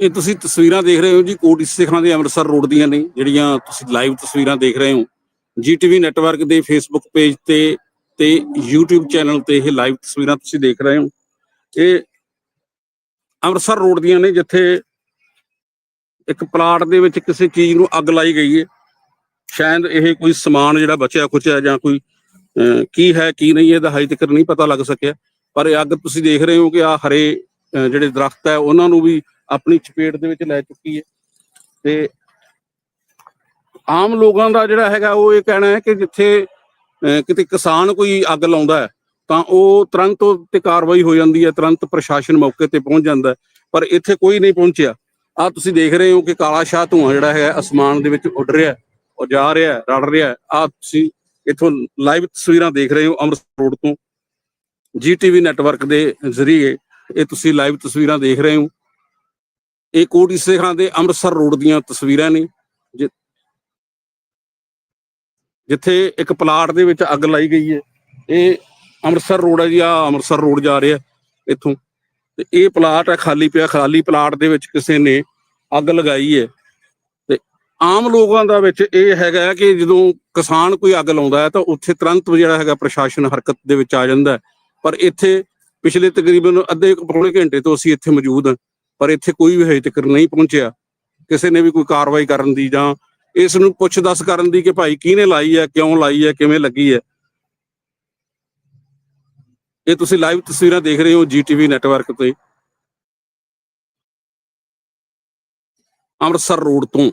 ਇਹ ਤੁਸੀਂ ਤਸਵੀਰਾਂ ਦੇਖ ਰਹੇ ਹੋ ਜੀ ਕੋਟ ਸਿੱਖਾਂ ਦੇ ਅੰਮ੍ਰਿਤਸਰ ਰੋਡ ਦੀਆਂ ਨੇ ਜਿਹੜੀਆਂ ਤੁਸੀਂ ਲਾਈਵ ਤਸਵੀਰਾਂ ਦੇਖ ਰਹੇ ਹੋ। ਜੀਟੀਵੀ ਨੈਟਵਰਕ ਦੇ ਫੇਸਬੁੱਕ ਪੇਜ ਤੇ ਤੇ YouTube ਚੈਨਲ ਤੇ ਇਹ ਲਾਈਵ ਤਸਵੀਰਾਂ ਤੁਸੀਂ ਦੇਖ ਰਹੇ ਹੋ। ਇਹ ਅੰਮ੍ਰਿਤਸਰ ਰੋਡ ਦੀਆਂ ਨੇ ਜਿੱਥੇ ਇੱਕ ਪਲਾਟ ਦੇ ਵਿੱਚ ਕਿਸੇ ਚੀਜ਼ ਨੂੰ ਅੱਗ ਲਾਈ ਗਈ ਹੈ। ਸ਼ਾਇਦ ਇਹ ਕੋਈ ਸਮਾਨ ਜਿਹੜਾ ਬਚਿਆ ਖੁਚਿਆ ਜਾਂ ਕੋਈ ਅਹ, ਕੀ ਹੈ ਕੀ ਨਹੀਂ ਇਹਦਾ ਹਜੇ ਤੱਕ ਨਹੀਂ ਪਤਾ ਲੱਗ ਸਕਿਆ। ਪਰ ਇਹ ਅੱਗ ਤੁਸੀਂ ਦੇਖ ਰਹੇ ਹੋ ਕਿ ਆ ਹਰੇ ਜਿਹੜੇ ਦਰਖਤ ਹੈ ਉਹਨਾਂ ਨੂੰ ਵੀ ਆਪਣੀ ਚਪੇਟ ਦੇ ਵਿੱਚ ਲੈ ਚੁੱਕੀ ਹੈ। ਤੇ ਆਮ ਲੋਕਾਂ ਦਾ ਜਿਹੜਾ ਹੈਗਾ ਉਹ ਇਹ ਕਹਿਣਾ ਹੈ ਕਿ ਜਿੱਥੇ ਕਿਤੇ ਕਿਸਾਨ ਕੋਈ ਅੱਗ ਲਾਉਂਦਾ ਹੈ ਤਾਂ ਉਹ ਤੁਰੰਤ ਤੇ ਕਾਰਵਾਈ ਹੋ ਜਾਂਦੀ ਹੈ ਤੁਰੰਤ ਪ੍ਰਸ਼ਾਸਨ ਮੌਕੇ ਤੇ ਪਹੁੰਚ ਜਾਂਦਾ ਪਰ ਇੱਥੇ ਕੋਈ ਨਹੀਂ ਪਹੁੰਚਿਆ। ਆ ਤੁਸੀਂ ਦੇਖ ਰਹੇ ਹੋ ਕਿ ਕਾਲਾ ਸ਼ਾਹ ਧੂਆਂ ਜਿਹੜਾ ਹੈ ਅਸਮਾਨ ਦੇ ਵਿੱਚ ਉੱਡ ਰਿਹਾ ਹੈ, ਉਹ ਜਾ ਰਿਹਾ ਰੜ ਰਿਹਾ ਆ ਤੁਸੀਂ ਇਥੋਂ ਲਾਈਵ ਤਸਵੀਰਾਂ ਦੇਖ ਰਹੇ ਹੋ ਅੰਮ੍ਰਿਤਸਰ ਰੋਡ ਤੋਂ। ਜੀਟੀਵੀ ਨੈਟਵਰਕ ਦੇ ਜ਼ਰੀਏ ਇਹ ਤੁਸੀਂ ਲਾਈਵ ਤਸਵੀਰਾਂ ਦੇਖ ਰਹੇ ਹੋ। ਇਹ ਕੋਟ ਇਸੇਖਾਂ ਦੇ ਅੰਮ੍ਰਿਤਸਰ ਰੋਡ ਦੀਆਂ ਤਸਵੀਰਾਂ ਨੇ ਜਿੱਥੇ ਇੱਕ ਪਲਾਟ ਦੇ ਵਿੱਚ ਅੱਗ ਲਾਈ ਗਈ ਹੈ। ਇਹ ਅੰਮ੍ਰਿਤਸਰ ਰੋਡ ਹੈ ਜੀ ਆ ਅੰਮ੍ਰਿਤਸਰ ਰੋਡ ਜਾ ਰਿਹਾ ਇੱਥੋਂ। ਤੇ ਇਹ ਪਲਾਟ ਹੈ ਖਾਲੀ ਪਿਆ, ਖਾਲੀ ਪਲਾਟ ਦੇ ਵਿੱਚ ਕਿਸੇ ਨੇ ਅੱਗ ਲਗਾਈ ਹੈ। ਤੇ ਆਮ ਲੋਕਾਂ ਦਾ ਵਿੱਚ ਇਹ ਹੈਗਾ ਕਿ ਜਦੋਂ ਕਿਸਾਨ ਕੋਈ ਅੱਗ ਲਾਉਂਦਾ ਹੈ ਤਾਂ ਉੱਥੇ ਤੁਰੰਤ ਜਿਹੜਾ ਹੈਗਾ ਪ੍ਰਸ਼ਾਸਨ ਹਰਕਤ ਦੇ ਵਿੱਚ ਆ ਜਾਂਦਾ ਪਰ ਇੱਥੇ ਪਿਛਲੇ ਤਕਰੀਬਨ ਅੱਧੇ ਕੁ ਪੌਣੇ ਘੰਟੇ ਤੋਂ ਅਸੀਂ ਇੱਥੇ ਮੌਜੂਦ ਹਾਂ। ਪਰ ਇੱਥੇ ਕੋਈ ਵੀ ਹਜੇ ਤੱਕ ਨਹੀਂ ਪਹੁੰਚਿਆ। ਕਿਸੇ ਨੇ ਵੀ ਕੋਈ ਕਾਰਵਾਈ ਕਰਨ ਦੀ ਜਾਂ ਇਸ ਨੂੰ ਪੁੱਛ ਦੱਸ ਕਰਨ ਦੀ ਕਿ ਭਾਈ ਕਿਹਨੇ ਲਾਈ ਹੈ, ਕਿਉਂ ਲਾਈ ਹੈ, ਕਿਵੇਂ ਲੱਗੀ ਹੈ। ਇਹ ਤੁਸੀਂ ਲਾਈਵ ਤਸਵੀਰਾਂ ਦੇਖ ਰਹੇ ਹੋ ਜੀਟੀਵੀ ਨੈਟਵਰਕ ਤੇ। ਅੰਮ੍ਰਿਤਸਰ ਰੋਡ ਤੋਂ